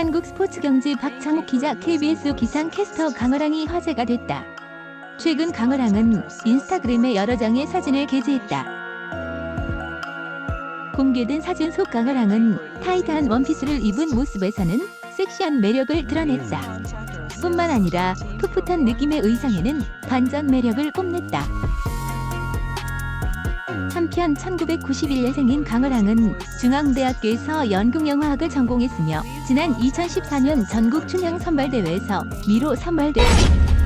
한국 스포츠 경제 박창욱 기자 KBS 기상캐스터 강어랑이 화제가 됐다. 최근 강어랑은 인스타그램에 여러 장의 사진을 게재했다. 공개된 사진 속 강어랑은 타이트한 원피스를 입은 모습에서는 섹시한 매력을 드러냈다. 뿐만 아니라 풋풋한 느낌의 의상에는 반전 매력을 뽐냈다. 한편 1991년 생인 강어랑은 중앙대학교에서 연극영화학을 전공했으며 지난 2014년 전국 춘향 선발대회에서 미로 선발됐다.